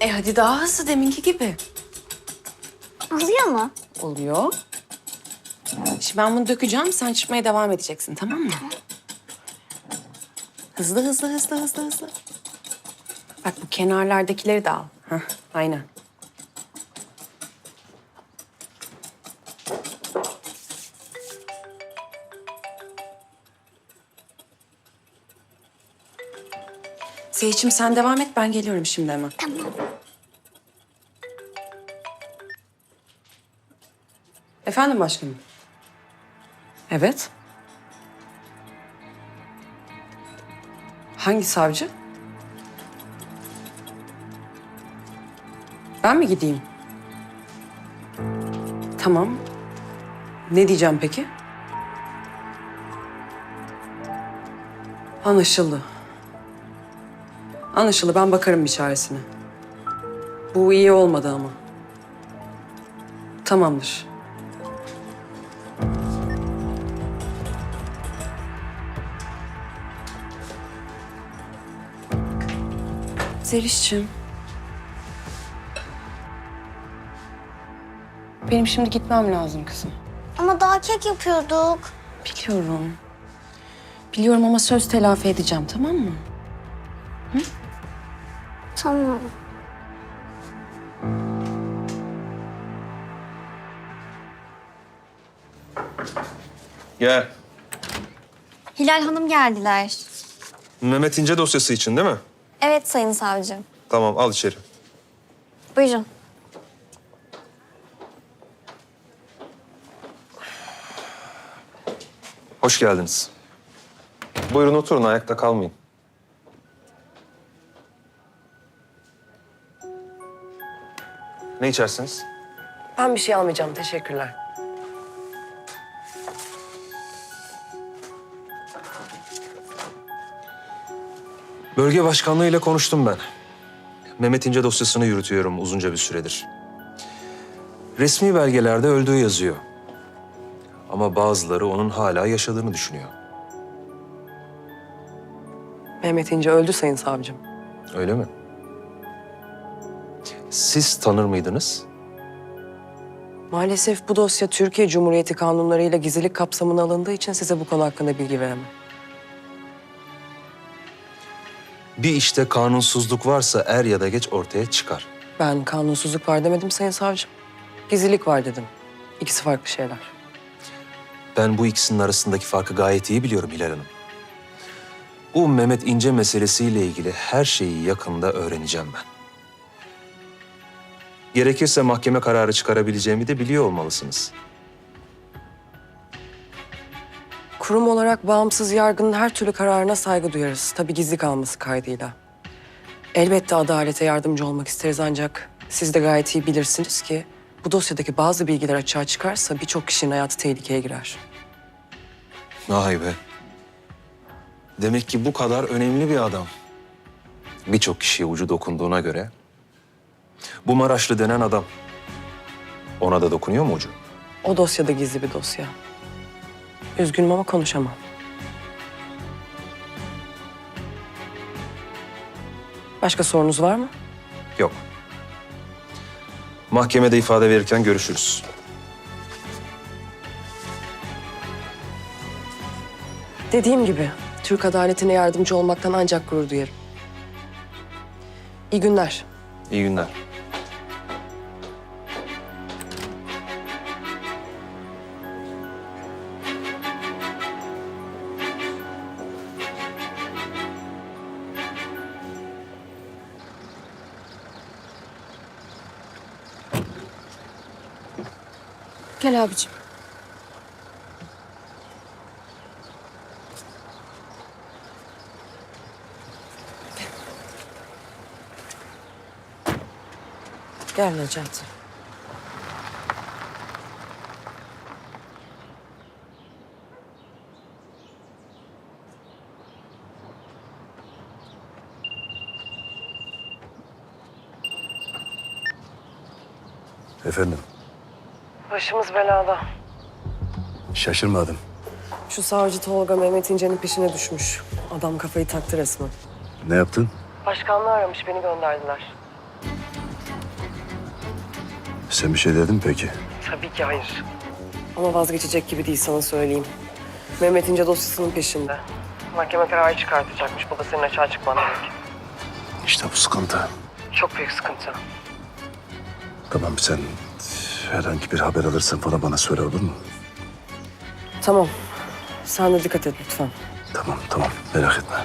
E hadi daha hızlı deminki gibi. Oluyor mu? Oluyor. Şimdi ben bunu dökeceğim, sen çırpmaya devam edeceksin tamam mı? Hızlı hızlı hızlı hızlı hızlı. Bak bu kenarlardakileri de al. Hah, aynen. Seyit'ciğim sen devam et, ben geliyorum şimdi hemen. Tamam. Efendim başkanım? Evet. Hangi savcı? Ben mi gideyim? Tamam. Ne diyeceğim peki? Anlaşıldı. Anlaşıldı. Ben bakarım bir çaresine. Bu iyi olmadı ama. Tamamdır. Zeliş'ciğim. Benim şimdi gitmem lazım kızım. Ama daha kek yapıyorduk. Biliyorum. Biliyorum ama söz telafi edeceğim tamam mı? Tamam. Gel. Hilal Hanım geldiler. Mehmet İnce dosyası için değil mi? Evet sayın savcım. Tamam al içeri. Buyurun. Hoş geldiniz. Buyurun oturun ayakta kalmayın. Ne içersiniz? Ben bir şey almayacağım teşekkürler. Bölge başkanlığı ile konuştum ben. Mehmet İnce dosyasını yürütüyorum uzunca bir süredir. Resmi belgelerde öldüğü yazıyor. Ama bazıları onun hala yaşadığını düşünüyor. Mehmet İnce öldü sayın savcım. Öyle mi? Siz tanır mıydınız? Maalesef bu dosya Türkiye Cumhuriyeti kanunlarıyla gizlilik kapsamına alındığı için size bu konu hakkında bilgi veremem. Bir işte kanunsuzluk varsa er ya da geç ortaya çıkar. Ben kanunsuzluk var demedim sayın savcım. Gizlilik var dedim. İkisi farklı şeyler. Ben bu ikisinin arasındaki farkı gayet iyi biliyorum Hilal Hanım. Bu Mehmet İnce meselesiyle ilgili her şeyi yakında öğreneceğim ben. Gerekirse mahkeme kararı çıkarabileceğimi de biliyor olmalısınız. Kurum olarak bağımsız yargının her türlü kararına saygı duyarız. Tabii gizli kalması kaydıyla. Elbette adalete yardımcı olmak isteriz ancak siz de gayet iyi bilirsiniz ki bu dosyadaki bazı bilgiler açığa çıkarsa birçok kişinin hayatı tehlikeye girer. Vay be. Demek ki bu kadar önemli bir adam. Birçok kişiye ucu dokunduğuna göre... Bu Maraşlı denen adam... Ona da dokunuyor mu ucu? O dosyada gizli bir dosya. Üzgünüm ama konuşamam. Başka sorunuz var mı? Yok. Mahkemede ifade verirken görüşürüz. Dediğim gibi Türk adaletine yardımcı olmaktan ancak gurur duyarım. İyi günler. İyi günler. Gel abicim. Gel Necati. Efendim, Başımız belada. şaşırmadım. Şu savcı Tolga Mehmet İnce'nin peşine düşmüş. Adam kafayı taktı resmen. Ne yaptın? Başkanlığı aramış beni gönderdiler. Sen bir şey dedin mi peki? Tabii ki hayır. Ama vazgeçecek gibi değil sana söyleyeyim. Mehmet İnce dosyasının peşinde. Mahkeme kararı çıkartacakmış babasının açığa çıkman demek. İşte bu sıkıntı. Çok büyük sıkıntı. Tamam sen herhangi bir haber alırsan falan bana söyle olur mu? Tamam. Sen de dikkat et lütfen. Tamam tamam merak etme.